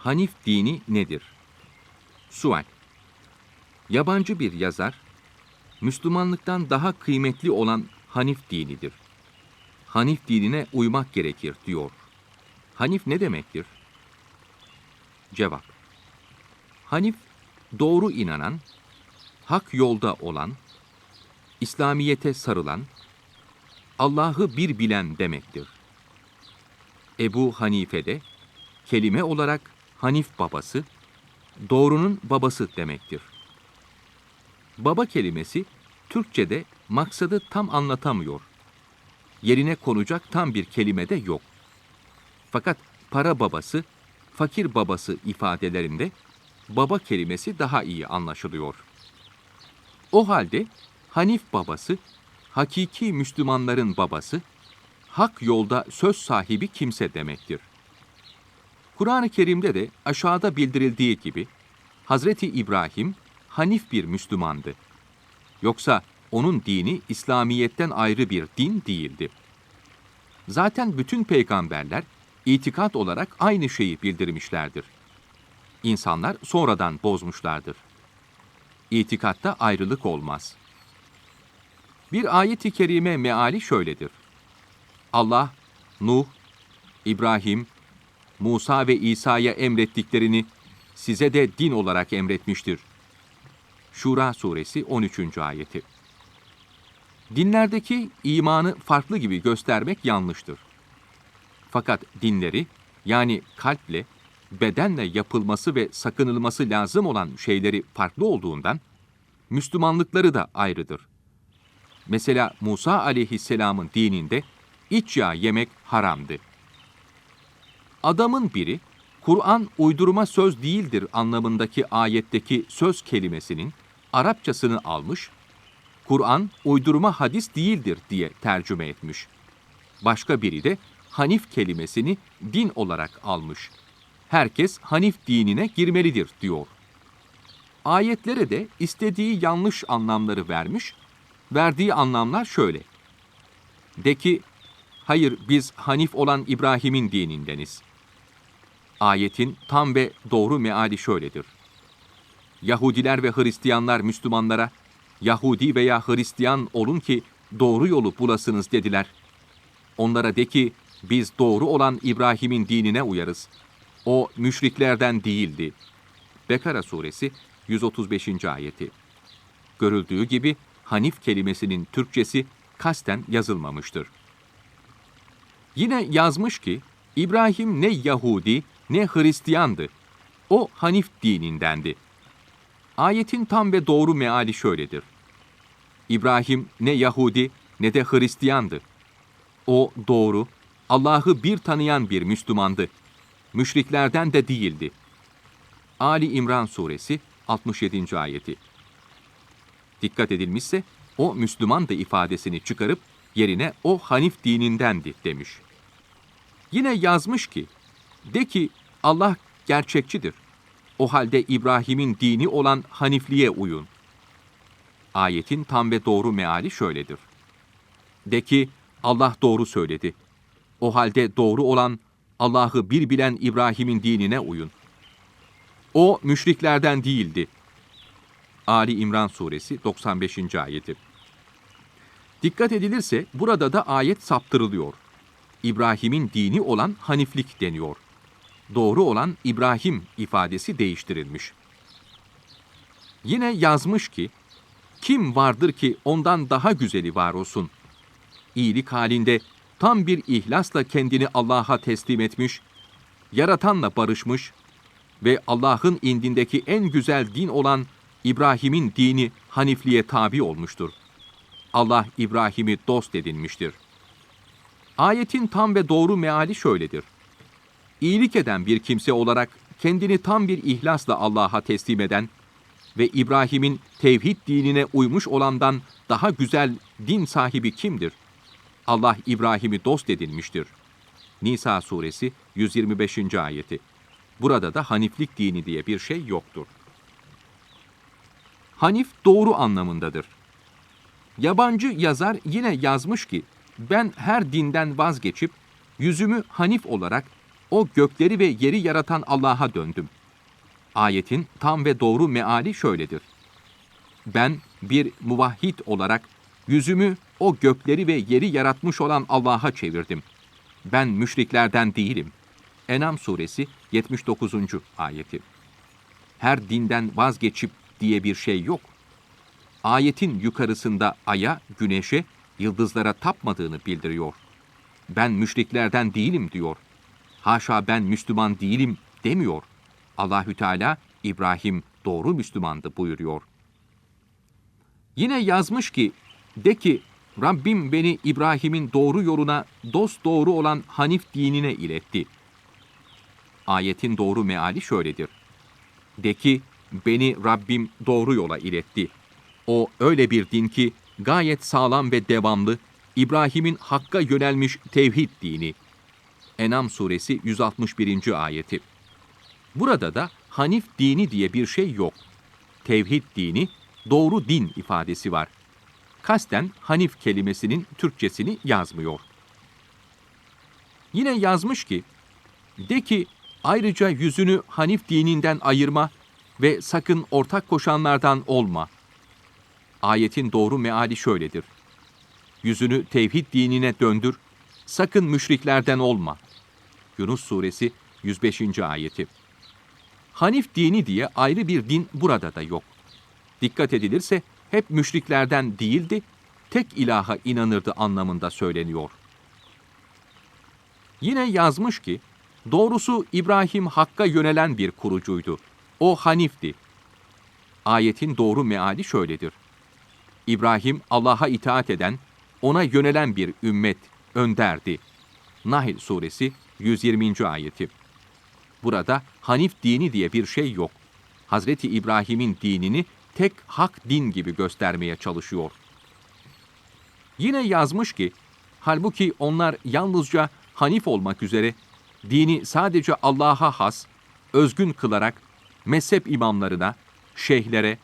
Hanif dini nedir? Sual. Yabancı bir yazar, Müslümanlıktan daha kıymetli olan Hanif dinidir. Hanif dinine uymak gerekir diyor. Hanif ne demektir? Cevap. Hanif, doğru inanan, hak yolda olan, İslamiyete sarılan, Allah'ı bir bilen demektir. Ebu Hanife de kelime olarak Hanif babası, doğrunun babası demektir. Baba kelimesi Türkçe'de maksadı tam anlatamıyor. Yerine konacak tam bir kelime de yok. Fakat para babası, fakir babası ifadelerinde baba kelimesi daha iyi anlaşılıyor. O halde Hanif babası, hakiki Müslümanların babası, hak yolda söz sahibi kimse demektir. Kur'an-ı Kerim'de de aşağıda bildirildiği gibi Hazreti İbrahim Hanif bir Müslümandı. Yoksa onun dini İslamiyet'ten ayrı bir din değildi. Zaten bütün peygamberler itikat olarak aynı şeyi bildirmişlerdir. İnsanlar sonradan bozmuşlardır. İtikatta ayrılık olmaz. Bir ayet-i kerime meali şöyledir. Allah, Nuh, İbrahim, Musa ve İsa'ya emrettiklerini size de din olarak emretmiştir. Şura suresi 13. ayeti. Dinlerdeki imanı farklı gibi göstermek yanlıştır. Fakat dinleri yani kalple, bedenle yapılması ve sakınılması lazım olan şeyleri farklı olduğundan Müslümanlıkları da ayrıdır. Mesela Musa aleyhisselamın dininde iç yağ yemek haramdı. Adamın biri, Kur'an uydurma söz değildir anlamındaki ayetteki söz kelimesinin Arapçasını almış, Kur'an uydurma hadis değildir diye tercüme etmiş. Başka biri de Hanif kelimesini din olarak almış. Herkes Hanif dinine girmelidir diyor. Ayetlere de istediği yanlış anlamları vermiş, verdiği anlamlar şöyle. De ki, hayır biz Hanif olan İbrahim'in dinindeniz. Ayetin tam ve doğru meali şöyledir. Yahudiler ve Hristiyanlar Müslümanlara, Yahudi veya Hristiyan olun ki doğru yolu bulasınız dediler. Onlara de ki, biz doğru olan İbrahim'in dinine uyarız. O müşriklerden değildi. Bekara suresi 135. ayeti. Görüldüğü gibi Hanif kelimesinin Türkçesi kasten yazılmamıştır. Yine yazmış ki İbrahim ne Yahudi ne Hristiyandı. O Hanif dinindendi. Ayetin tam ve doğru meali şöyledir. İbrahim ne Yahudi ne de Hristiyandı. O doğru, Allah'ı bir tanıyan bir Müslümandı. Müşriklerden de değildi. Ali İmran Suresi 67. ayeti. Dikkat edilmişse o Müslüman da ifadesini çıkarıp yerine o Hanif dinindendi demiş. Yine yazmış ki, de ki Allah gerçekçidir. O halde İbrahim'in dini olan Hanifliğe uyun. Ayetin tam ve doğru meali şöyledir. De ki Allah doğru söyledi. O halde doğru olan Allah'ı bir bilen İbrahim'in dinine uyun. O müşriklerden değildi. Ali İmran Suresi 95. ayeti. Dikkat edilirse burada da ayet saptırılıyor. İbrahim'in dini olan Haniflik deniyor. Doğru olan İbrahim ifadesi değiştirilmiş. Yine yazmış ki, kim vardır ki ondan daha güzeli var olsun? İyilik halinde tam bir ihlasla kendini Allah'a teslim etmiş, yaratanla barışmış ve Allah'ın indindeki en güzel din olan İbrahim'in dini Hanifliğe tabi olmuştur. Allah İbrahim'i dost edinmiştir. Ayetin tam ve doğru meali şöyledir. İyilik eden bir kimse olarak kendini tam bir ihlasla Allah'a teslim eden ve İbrahim'in tevhid dinine uymuş olandan daha güzel din sahibi kimdir? Allah İbrahim'i dost edinmiştir. Nisa suresi 125. ayeti. Burada da Haniflik dini diye bir şey yoktur. Hanif doğru anlamındadır. Yabancı yazar yine yazmış ki, ben her dinden vazgeçip yüzümü Hanif olarak o gökleri ve yeri yaratan Allah'a döndüm. Ayetin tam ve doğru meali şöyledir. Ben bir muvahhid olarak yüzümü o gökleri ve yeri yaratmış olan Allah'a çevirdim. Ben müşriklerden değilim. Enam suresi 79. ayeti. Her dinden vazgeçip diye bir şey yok. Ayetin yukarısında aya, güneşe, yıldızlara tapmadığını bildiriyor. Ben müşriklerden değilim diyor. Haşa ben Müslüman değilim demiyor. Allahü Teala İbrahim doğru Müslümandı buyuruyor. Yine yazmış ki, de ki Rabbim beni İbrahim'in doğru yoluna, dost doğru olan Hanif dinine iletti. Ayetin doğru meali şöyledir. De ki, beni Rabbim doğru yola iletti. O öyle bir din ki, gayet sağlam ve devamlı, İbrahim'in Hakk'a yönelmiş tevhid dini. Enam suresi 161. ayeti. Burada da Hanif dini diye bir şey yok. Tevhid dini, doğru din ifadesi var. Kasten Hanif kelimesinin Türkçesini yazmıyor. Yine yazmış ki, de ki ayrıca yüzünü Hanif dininden ayırma ve sakın ortak koşanlardan olma. Ayetin doğru meali şöyledir. Yüzünü tevhid dinine döndür, sakın müşriklerden olma. Yunus suresi 105. ayeti. Hanif dini diye ayrı bir din burada da yok. Dikkat edilirse hep müşriklerden değildi, tek ilaha inanırdı anlamında söyleniyor. Yine yazmış ki, doğrusu İbrahim Hakk'a yönelen bir kurucuydu. O Hanif'ti. Ayetin doğru meali şöyledir. İbrahim Allah'a itaat eden, ona yönelen bir ümmet, önderdi. Nahl suresi 120. ayeti. Burada Hanif dini diye bir şey yok. Hazreti İbrahim'in dinini tek hak din gibi göstermeye çalışıyor. Yine yazmış ki, halbuki onlar yalnızca Hanif olmak üzere dini sadece Allah'a has, özgün kılarak mezhep imamlarına, şeyhlere,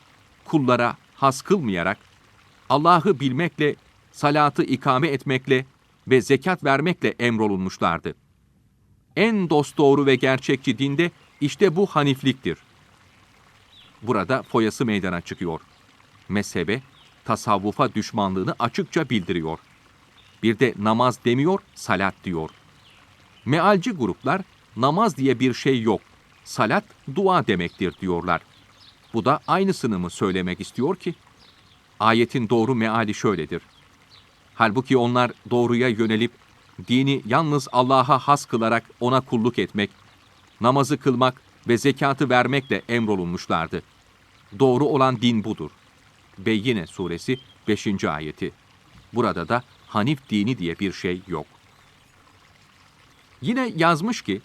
kullara has kılmayarak Allah'ı bilmekle, salatı ikame etmekle ve zekat vermekle emrolunmuşlardı. En dosdoğru ve gerçekçi dinde işte bu hanifliktir. Burada foyası meydana çıkıyor. Mezhebe, tasavvufa düşmanlığını açıkça bildiriyor. Bir de namaz demiyor, salat diyor. Mealci gruplar namaz diye bir şey yok, salat dua demektir diyorlar. Bu da aynısını mı söylemek istiyor ki? Ayetin doğru meali şöyledir. Halbuki onlar doğruya yönelip dini yalnız Allah'a has kılarak ona kulluk etmek, namazı kılmak ve zekatı vermekle emrolunmuşlardı. Doğru olan din budur. Beyyine suresi 5. ayeti. Burada da Hanif dini diye bir şey yok. Yine yazmış ki,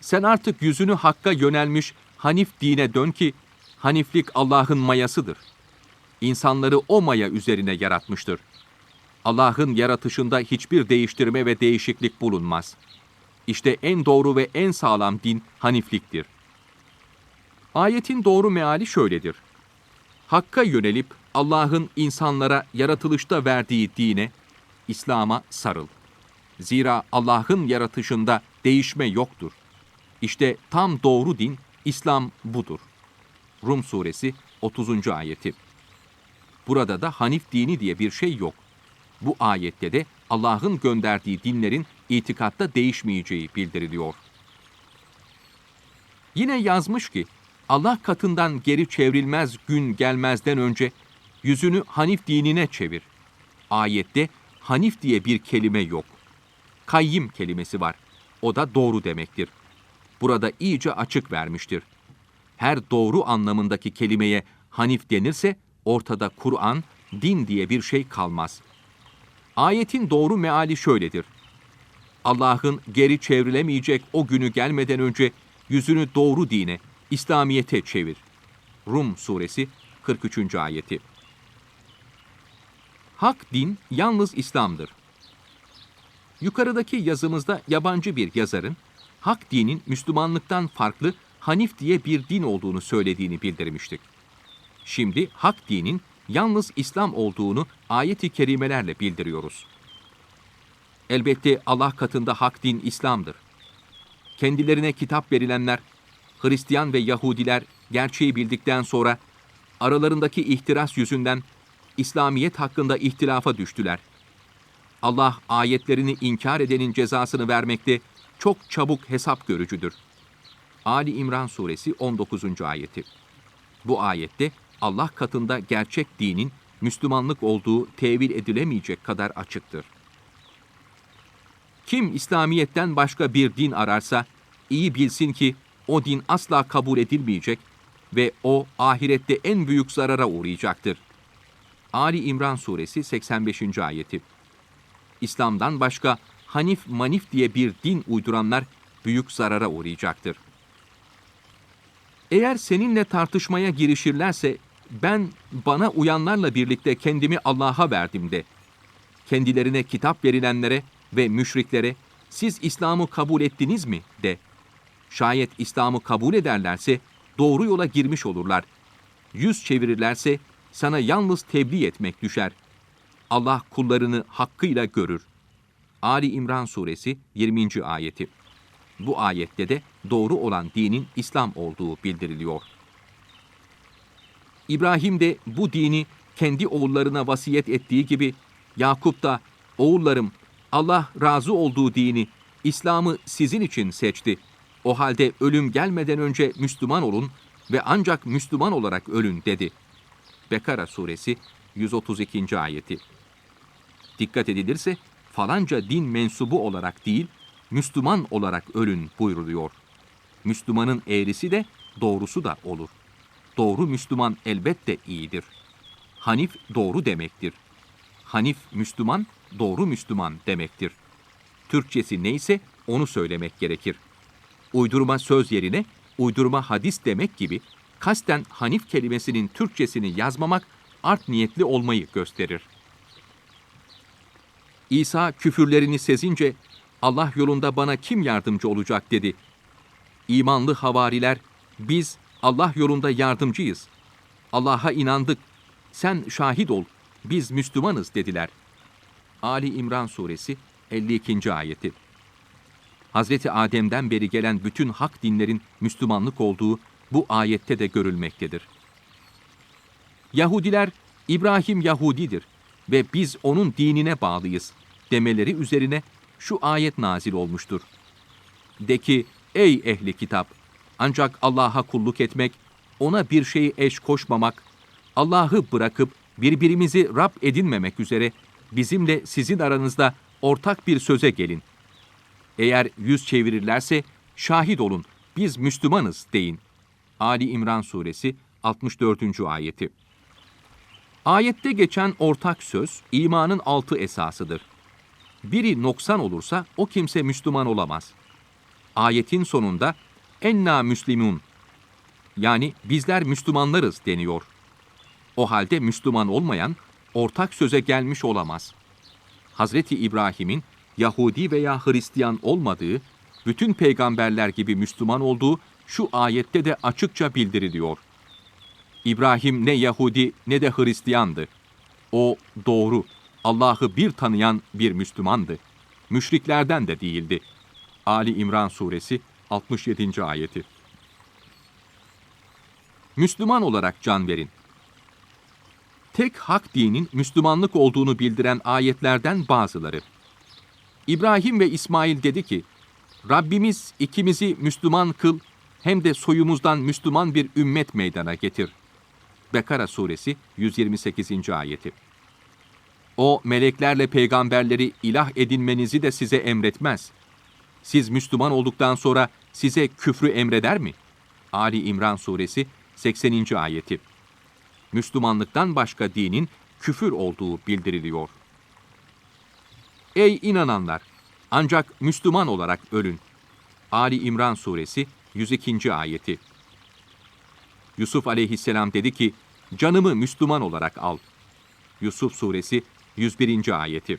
sen artık yüzünü Hakk'a yönelmiş Hanif dine dön ki, Haniflik Allah'ın mayasıdır. İnsanları o maya üzerine yaratmıştır. Allah'ın yaratışında hiçbir değiştirme ve değişiklik bulunmaz. İşte en doğru ve en sağlam din Hanifliktir. Ayetin doğru meali şöyledir. Hakka yönelip Allah'ın insanlara yaratılışta verdiği dine, İslam'a sarıl. Zira Allah'ın yaratışında değişme yoktur. İşte tam doğru din, İslam budur. Rum suresi 30. ayeti. Burada da Hanif dini diye bir şey yok. Bu ayette de Allah'ın gönderdiği dinlerin itikatta değişmeyeceği bildiriliyor. Yine yazmış ki, Allah katından geri çevrilmez gün gelmezden önce yüzünü Hanif dinine çevir. Ayette Hanif diye bir kelime yok. Kayyim kelimesi var. O da doğru demektir. Burada iyice açık vermiştir. Her doğru anlamındaki kelimeye Hanif denirse ortada Kur'an, din diye bir şey kalmaz. Ayetin doğru meali şöyledir. Allah'ın geri çevrilemeyecek o günü gelmeden önce yüzünü doğru dine, İslamiyete çevir. Rum suresi 43. ayeti. Hak din yalnız İslam'dır. Yukarıdaki yazımızda yabancı bir yazarın hak dinin Müslümanlıktan farklı Hanif diye bir din olduğunu söylediğini bildirmiştik. Şimdi hak dinin yalnız İslam olduğunu ayet-i kerimelerle bildiriyoruz. Elbette Allah katında hak din İslam'dır. kendilerine kitap verilenler, Hristiyan ve Yahudiler gerçeği bildikten sonra aralarındaki ihtiras yüzünden İslamiyet hakkında ihtilafa düştüler. Allah ayetlerini inkar edenin cezasını vermekte çok çabuk hesap görücüdür. Ali İmran Suresi 19. ayeti. Bu ayette Allah katında gerçek dinin Müslümanlık olduğu tevil edilemeyecek kadar açıktır. Kim İslamiyet'ten başka bir din ararsa iyi bilsin ki o din asla kabul edilmeyecek ve o ahirette en büyük zarara uğrayacaktır. Ali İmran Suresi 85. ayeti. İslam'dan başka Hanif Manif diye bir din uyduranlar büyük zarara uğrayacaktır. Eğer seninle tartışmaya girişirlerse ben bana uyanlarla birlikte kendimi Allah'a verdim de. Kendilerine kitap verilenlere ve müşriklere siz İslam'ı kabul ettiniz mi de. Şayet İslam'ı kabul ederlerse doğru yola girmiş olurlar. Yüz çevirirlerse sana yalnız tebliğ etmek düşer. Allah kullarını hakkıyla görür. Ali İmran Suresi 20. ayeti. Bu ayette de doğru olan dinin İslam olduğu bildiriliyor. İbrahim de bu dini kendi oğullarına vasiyet ettiği gibi Yakup da oğullarım Allah razı olduğu dini İslam'ı sizin için seçti. O halde ölüm gelmeden önce Müslüman olun ve ancak Müslüman olarak ölün dedi. Bekara suresi 132. ayeti. Dikkat edilirse falanca din mensubu olarak değil, Müslüman olarak ölün buyruluyor. Müslümanın eğrisi de doğrusu da olur. Doğru Müslüman elbette iyidir. Hanif doğru demektir. Hanif Müslüman, doğru Müslüman demektir. Türkçesi neyse onu söylemek gerekir. Uydurma söz yerine uydurma hadis demek gibi kasten Hanif kelimesinin Türkçesini yazmamak art niyetli olmayı gösterir. İsa küfürlerini sezince Allah yolunda bana kim yardımcı olacak dedi. İmanlı havariler biz Allah yolunda yardımcıyız. Allah'a inandık. Sen şahit ol. Biz Müslümanız dediler. Ali İmran Suresi 52. ayeti. Hazreti Adem'den beri gelen bütün hak dinlerin Müslümanlık olduğu bu ayette de görülmektedir. Yahudiler İbrahim Yahudidir ve biz onun dinine bağlıyız demeleri üzerine şu ayet nazil olmuştur. De ki ey ehli kitap ancak Allah'a kulluk etmek, ona bir şeyi eş koşmamak, Allah'ı bırakıp birbirimizi Rab edinmemek üzere bizimle sizin aranızda ortak bir söze gelin. Eğer yüz çevirirlerse şahit olun biz Müslümanız deyin. Ali İmran Suresi 64. ayeti. Ayette geçen ortak söz imanın altı esasıdır. Biri noksan olursa o kimse Müslüman olamaz. Ayetin sonunda enna müslimun yani bizler Müslümanlarız deniyor. O halde Müslüman olmayan ortak söze gelmiş olamaz. Hazreti İbrahim'in Yahudi veya Hristiyan olmadığı, bütün peygamberler gibi Müslüman olduğu şu ayette de açıkça bildiriliyor. İbrahim ne Yahudi ne de Hristiyandı. O doğru, Allah'ı bir tanıyan bir Müslümandı. Müşriklerden de değildi. Ali İmran Suresi 67. ayeti. Müslüman olarak can verin. Tek hak dinin Müslümanlık olduğunu bildiren ayetlerden bazıları. İbrahim ve İsmail dedi ki, Rabbimiz ikimizi Müslüman kıl, hem de soyumuzdan Müslüman bir ümmet meydana getir. Bekara suresi 128. ayeti. O meleklerle peygamberleri ilah edinmenizi de size emretmez. Siz Müslüman olduktan sonra size küfrü emreder mi? Ali İmran suresi 80. ayeti. Müslümanlıktan başka dinin küfür olduğu bildiriliyor. Ey inananlar! Ancak Müslüman olarak ölün. Ali İmran suresi 102. ayeti. Yusuf aleyhisselam dedi ki, canımı Müslüman olarak al. Yusuf suresi 101. ayeti.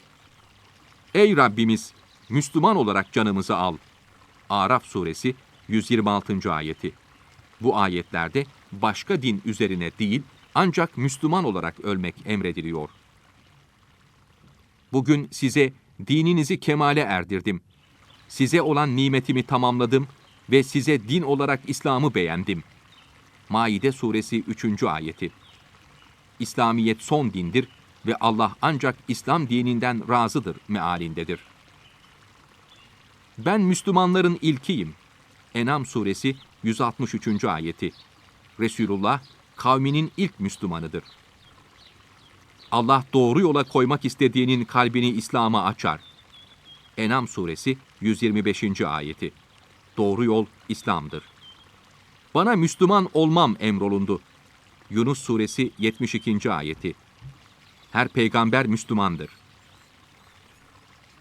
Ey Rabbimiz! Müslüman olarak canımızı al. Araf suresi 126. ayeti. Bu ayetlerde başka din üzerine değil ancak Müslüman olarak ölmek emrediliyor. Bugün size dininizi kemale erdirdim. size olan nimetimi tamamladım ve size din olarak İslam'ı beğendim. Maide suresi 3. ayeti. İslamiyet son dindir ve Allah ancak İslam dininden razıdır mealindedir. Ben Müslümanların ilkiyim. Enam suresi 163. ayeti. Resulullah kavminin ilk Müslümanıdır. Allah doğru yola koymak istediğinin kalbini İslam'a açar. Enam suresi 125. ayeti. Doğru yol İslam'dır. Bana Müslüman olmam emrolundu. Yunus suresi 72. ayeti. Her peygamber Müslümandır.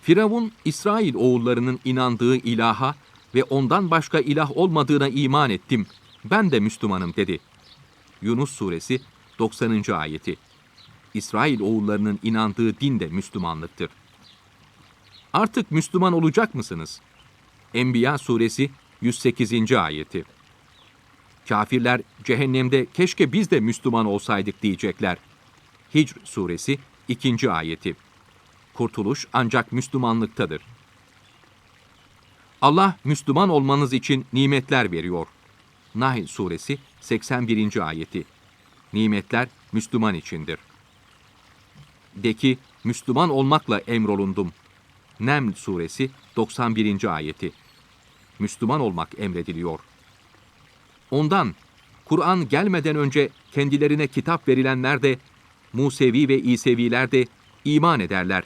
Firavun, İsrail oğullarının inandığı ilaha ve ondan başka ilah olmadığına iman ettim. Ben de Müslümanım dedi. Yunus suresi 90. ayeti. İsrail oğullarının inandığı din de Müslümanlıktır. Artık Müslüman olacak mısınız? Enbiya suresi 108. ayeti. Kafirler cehennemde keşke biz de Müslüman olsaydık diyecekler. Hicr suresi 2. ayeti. Kurtuluş ancak Müslümanlıktadır. Allah Müslüman olmanız için nimetler veriyor. Nahl suresi 81. ayeti. Nimetler Müslüman içindir. De ki Müslüman olmakla emrolundum. Neml suresi 91. ayeti. Müslüman olmak emrediliyor. Ondan Kur'an gelmeden önce kendilerine kitap verilenler de Musevi ve İseviler de iman ederler.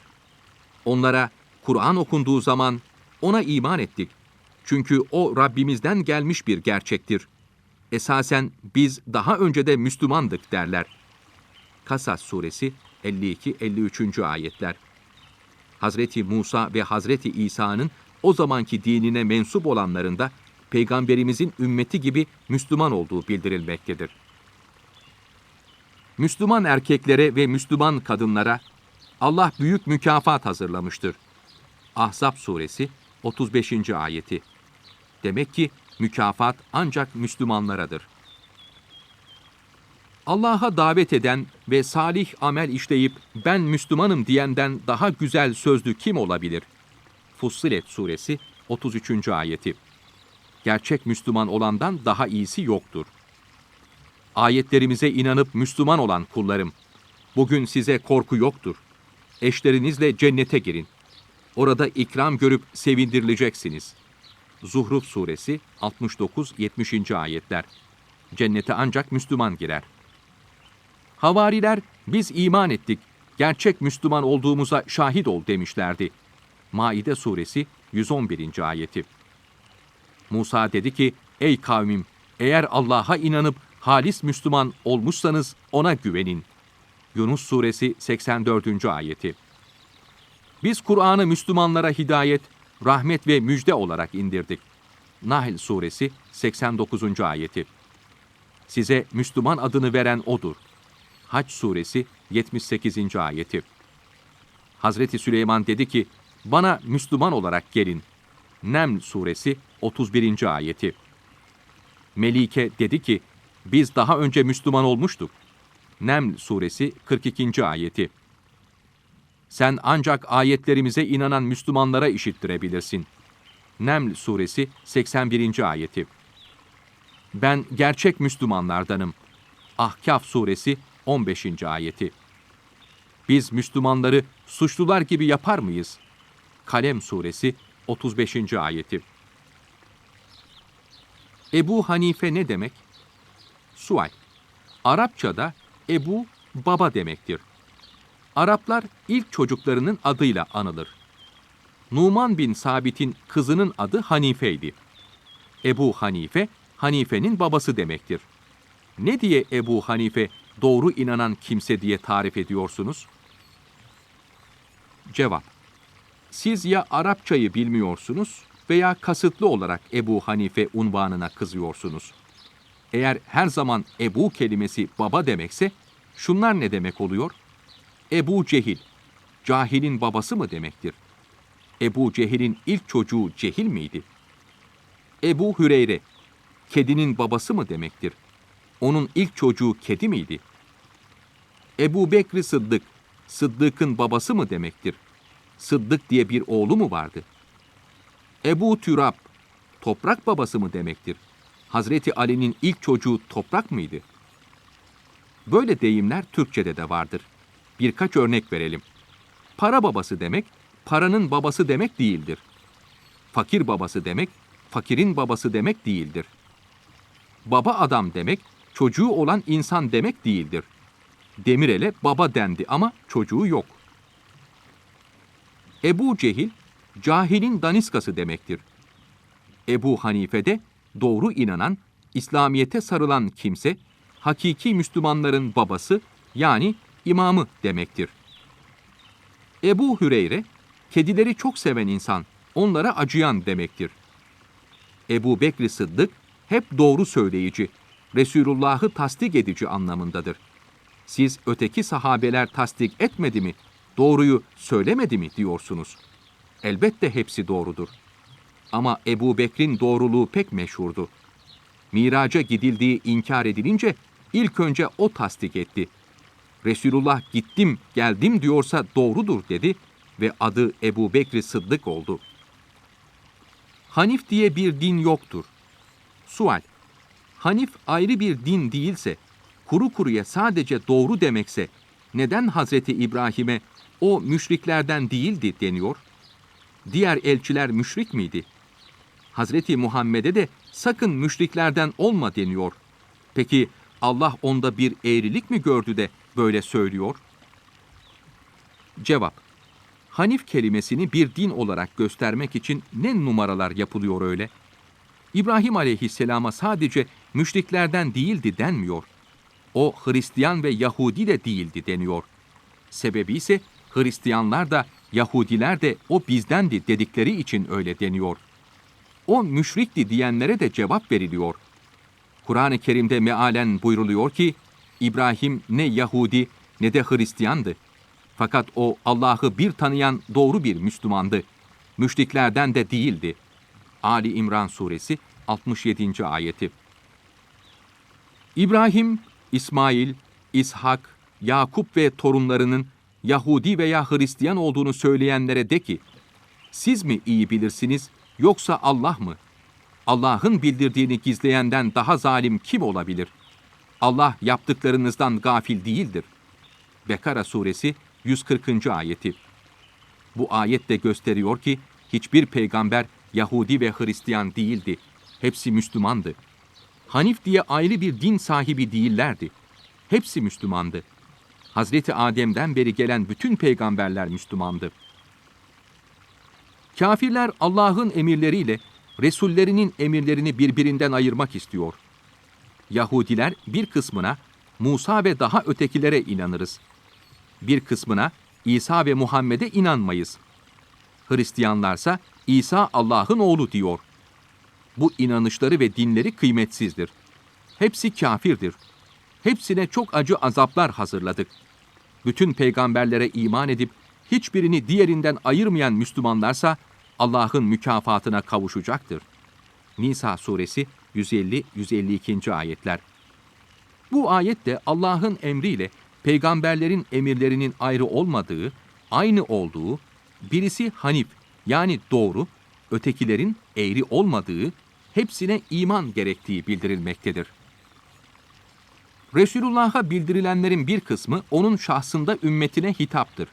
Onlara Kur'an okunduğu zaman ona iman ettik. Çünkü o Rabbimizden gelmiş bir gerçektir. Esasen biz daha önce de Müslümandık derler. Kasas suresi 52-53. ayetler. Hazreti Musa ve Hazreti İsa'nın o zamanki dinine mensup olanların da peygamberimizin ümmeti gibi Müslüman olduğu bildirilmektedir. Müslüman erkeklere ve Müslüman kadınlara Allah büyük mükafat hazırlamıştır. Ahzab suresi 35. ayeti. Demek ki mükafat ancak Müslümanlaradır. Allah'a davet eden ve salih amel işleyip ben Müslümanım diyenden daha güzel sözlü kim olabilir? Fussilet suresi 33. ayeti. Gerçek Müslüman olandan daha iyisi yoktur. Ayetlerimize inanıp Müslüman olan kullarım, bugün size korku yoktur. Eşlerinizle cennete girin. Orada ikram görüp sevindirileceksiniz. Zuhruf suresi 69-70. ayetler. Cennete ancak Müslüman girer. Havariler biz iman ettik, gerçek Müslüman olduğumuza şahit ol demişlerdi. Maide suresi 111. ayeti. Musa dedi ki, ey kavmim, eğer Allah'a inanıp halis Müslüman olmuşsanız ona güvenin. Yunus suresi 84. ayeti. Biz Kur'an'ı Müslümanlara hidayet, rahmet ve müjde olarak indirdik. Nahl suresi 89. ayeti. Size Müslüman adını veren odur. Haç suresi 78. ayeti. Hazreti Süleyman dedi ki, bana Müslüman olarak gelin. Neml suresi 31. ayeti. Melike dedi ki, biz daha önce Müslüman olmuştuk. Neml suresi 42. ayeti. Sen ancak ayetlerimize inanan Müslümanlara işittirebilirsin. Neml suresi 81. ayeti. Ben gerçek Müslümanlardanım. Ahkaf suresi 15. ayeti. Biz Müslümanları suçlular gibi yapar mıyız? Kalem suresi 35. ayeti. Ebu Hanife ne demek? Sual. Arapçada Ebu baba demektir. Araplar ilk çocuklarının adıyla anılır. Numan bin Sabit'in kızının adı Hanife'ydi. Ebu Hanife, Hanife'nin babası demektir. Ne diye Ebu Hanife doğru inanan kimse diye tarif ediyorsunuz? Cevap. Siz ya Arapçayı bilmiyorsunuz veya kasıtlı olarak Ebu Hanife unvanına kızıyorsunuz. Eğer her zaman Ebu kelimesi baba demekse, şunlar ne demek oluyor? Ebu Cehil, cahilin babası mı demektir? Ebu Cehil'in ilk çocuğu Cehil miydi? Ebu Hüreyre, kedinin babası mı demektir? Onun ilk çocuğu kedi miydi? Ebu Bekri Sıddık, Sıddık'ın babası mı demektir? Sıddık diye bir oğlu mu vardı? Ebu Türab, toprak babası mı demektir? Hazreti Ali'nin ilk çocuğu toprak mıydı? Böyle deyimler Türkçede de vardır. Birkaç örnek verelim. Para babası demek, paranın babası demek değildir. Fakir babası demek, fakirin babası demek değildir. Baba adam demek, çocuğu olan insan demek değildir. Demirel'e baba dendi ama çocuğu yok. Ebu Cehil, cahilin daniskası demektir. Ebu Hanife de doğru inanan, İslamiyete sarılan kimse, hakiki Müslümanların babası yani imamı demektir. Ebu Hüreyre, kedileri çok seven insan, onlara acıyan demektir. Ebu Bekri Sıddık, hep doğru söyleyici, Resulullah'ı tasdik edici anlamındadır. Siz öteki sahabeler tasdik etmedi mi, doğruyu söylemedi mi diyorsunuz. Elbette hepsi doğrudur. Ama Ebu Bekir'in doğruluğu pek meşhurdu. Miraca gidildiği inkar edilince ilk önce o tasdik etti. Resulullah gittim, geldim diyorsa doğrudur dedi ve adı Ebu Bekri Sıddık oldu. Hanif diye bir din yoktur. Sual Hanif ayrı bir din değilse, kuru kuruya sadece doğru demekse, neden Hazreti İbrahim'e o müşriklerden değildi deniyor? Diğer elçiler müşrik miydi? Hazreti Muhammed'e de sakın müşriklerden olma deniyor. Peki Allah onda bir eğrilik mi gördü de böyle söylüyor? Cevap Hanif kelimesini bir din olarak göstermek için ne numaralar yapılıyor öyle? İbrahim aleyhisselama sadece müşriklerden değildi denmiyor. O Hristiyan ve Yahudi de değildi deniyor. Sebebi ise Hristiyanlar da Yahudiler de o bizdendi dedikleri için öyle deniyor. O müşrikti diyenlere de cevap veriliyor. Kur'an-ı Kerim'de mealen buyruluyor ki İbrahim ne Yahudi ne de Hristiyandı. Fakat o Allah'ı bir tanıyan doğru bir Müslümandı. Müşriklerden de değildi. Ali İmran suresi 67. ayeti. İbrahim, İsmail, İshak, Yakup ve torunlarının Yahudi veya Hristiyan olduğunu söyleyenlere de ki, siz mi iyi bilirsiniz yoksa Allah mı? Allah'ın bildirdiğini gizleyenden daha zalim kim olabilir? Allah yaptıklarınızdan gafil değildir. Bekara suresi 140. ayeti. Bu ayet de gösteriyor ki hiçbir peygamber Yahudi ve Hristiyan değildi. Hepsi Müslümandı. Hanif diye ayrı bir din sahibi değillerdi. Hepsi Müslümandı. Hazreti Adem'den beri gelen bütün peygamberler Müslümandı. Kafirler Allah'ın emirleriyle Resullerinin emirlerini birbirinden ayırmak istiyor. Yahudiler bir kısmına Musa ve daha ötekilere inanırız. Bir kısmına İsa ve Muhammed'e inanmayız. Hristiyanlarsa İsa Allah'ın oğlu diyor. Bu inanışları ve dinleri kıymetsizdir. Hepsi kafirdir. Hepsine çok acı azaplar hazırladık. Bütün peygamberlere iman edip hiçbirini diğerinden ayırmayan Müslümanlarsa Allah'ın mükafatına kavuşacaktır. Nisa suresi 150-152. ayetler. Bu ayette Allah'ın emriyle peygamberlerin emirlerinin ayrı olmadığı, aynı olduğu, birisi hanif yani doğru, ötekilerin eğri olmadığı, hepsine iman gerektiği bildirilmektedir. Resulullah'a bildirilenlerin bir kısmı onun şahsında ümmetine hitaptır.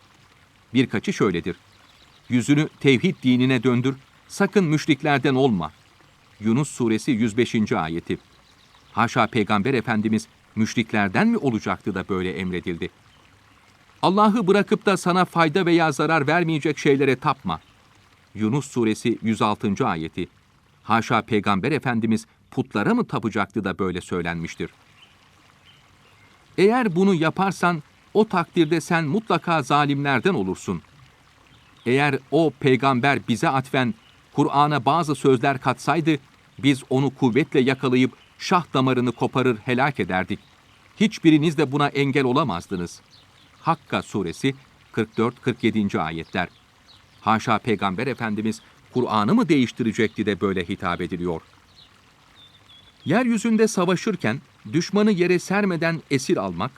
Birkaçı şöyledir. Yüzünü tevhid dinine döndür, sakın müşriklerden olma. Yunus suresi 105. ayeti. Haşa peygamber efendimiz müşriklerden mi olacaktı da böyle emredildi? Allah'ı bırakıp da sana fayda veya zarar vermeyecek şeylere tapma. Yunus suresi 106. ayeti. Haşa peygamber efendimiz putlara mı tapacaktı da böyle söylenmiştir? Eğer bunu yaparsan o takdirde sen mutlaka zalimlerden olursun. Eğer o peygamber bize atfen Kur'an'a bazı sözler katsaydı biz onu kuvvetle yakalayıp şah damarını koparır helak ederdik. Hiçbiriniz de buna engel olamazdınız. Hakka suresi 44-47. ayetler. Haşa peygamber efendimiz Kur'an'ı mı değiştirecekti de böyle hitap ediliyor? Yeryüzünde savaşırken düşmanı yere sermeden esir almak,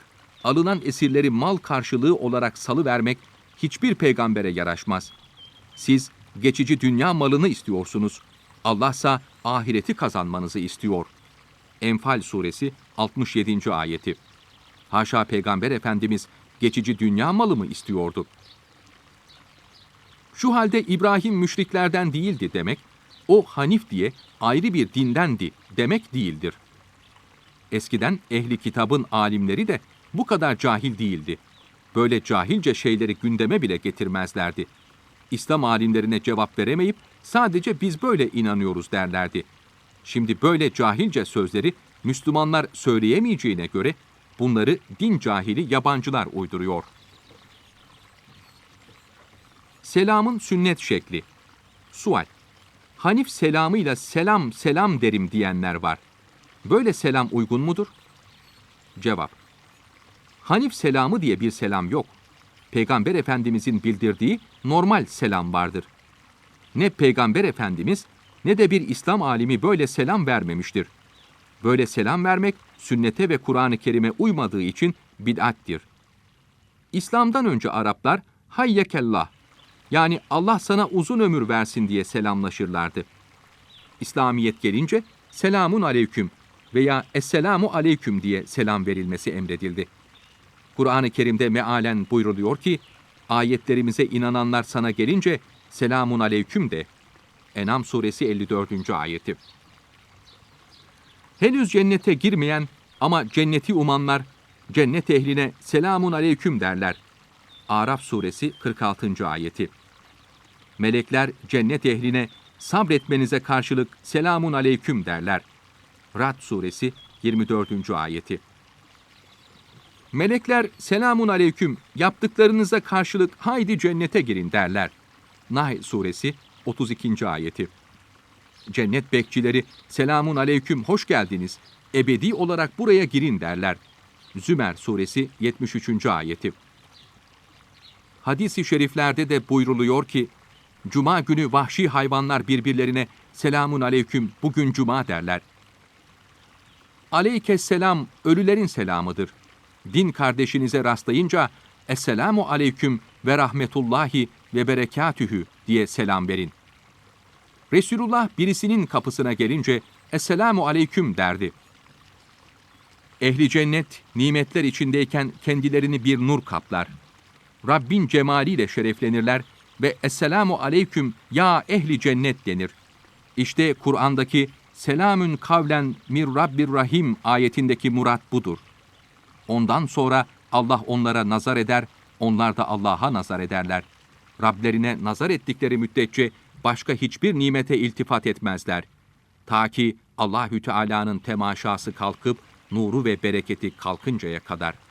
alınan esirleri mal karşılığı olarak salı vermek hiçbir peygambere yaraşmaz. Siz geçici dünya malını istiyorsunuz. Allahsa ahireti kazanmanızı istiyor. Enfal suresi 67. ayeti. Haşa Peygamber Efendimiz geçici dünya malı mı istiyordu? Şu halde İbrahim müşriklerden değildi demek, o Hanif diye ayrı bir dindendi demek değildir. Eskiden ehli kitabın alimleri de bu kadar cahil değildi. Böyle cahilce şeyleri gündeme bile getirmezlerdi. İslam alimlerine cevap veremeyip sadece biz böyle inanıyoruz derlerdi. Şimdi böyle cahilce sözleri Müslümanlar söyleyemeyeceğine göre bunları din cahili yabancılar uyduruyor. Selamın sünnet şekli. Sual. Hanif selamıyla selam selam derim diyenler var. Böyle selam uygun mudur? Cevap. Hanif selamı diye bir selam yok. Peygamber Efendimizin bildirdiği normal selam vardır. Ne Peygamber Efendimiz ne de bir İslam alimi böyle selam vermemiştir. Böyle selam vermek sünnete ve Kur'an-ı Kerim'e uymadığı için bid'attir. İslam'dan önce Araplar hayyekellah yani Allah sana uzun ömür versin diye selamlaşırlardı. İslamiyet gelince selamun aleyküm veya esselamu aleyküm diye selam verilmesi emredildi. Kur'an-ı Kerim'de mealen buyruluyor ki, ayetlerimize inananlar sana gelince selamun aleyküm de. Enam suresi 54. ayeti. Henüz cennete girmeyen ama cenneti umanlar cennet ehline selamun aleyküm derler. Araf suresi 46. ayeti. Melekler cennet ehline sabretmenize karşılık selamun aleyküm derler. Rad suresi 24. ayeti. Melekler selamun aleyküm yaptıklarınıza karşılık haydi cennete girin derler. Nahl suresi 32. ayeti. Cennet bekçileri selamun aleyküm hoş geldiniz. Ebedi olarak buraya girin derler. Zümer suresi 73. ayeti. Hadis-i şeriflerde de buyruluyor ki, Cuma günü vahşi hayvanlar birbirlerine selamun aleyküm bugün cuma derler. Aleykesselam ölülerin selamıdır. Din kardeşinize rastlayınca Esselamu aleyküm ve rahmetullahi ve berekatühü diye selam verin. Resulullah birisinin kapısına gelince Esselamu aleyküm derdi. Ehli cennet nimetler içindeyken kendilerini bir nur kaplar. Rabbin cemaliyle şereflenirler ve Esselamu aleyküm ya ehli cennet denir. İşte Kur'an'daki selamün kavlen mir Rabbir Rahim ayetindeki murat budur. Ondan sonra Allah onlara nazar eder, onlar da Allah'a nazar ederler. Rablerine nazar ettikleri müddetçe başka hiçbir nimete iltifat etmezler. Ta ki Allahü Teala'nın temaşası kalkıp nuru ve bereketi kalkıncaya kadar.''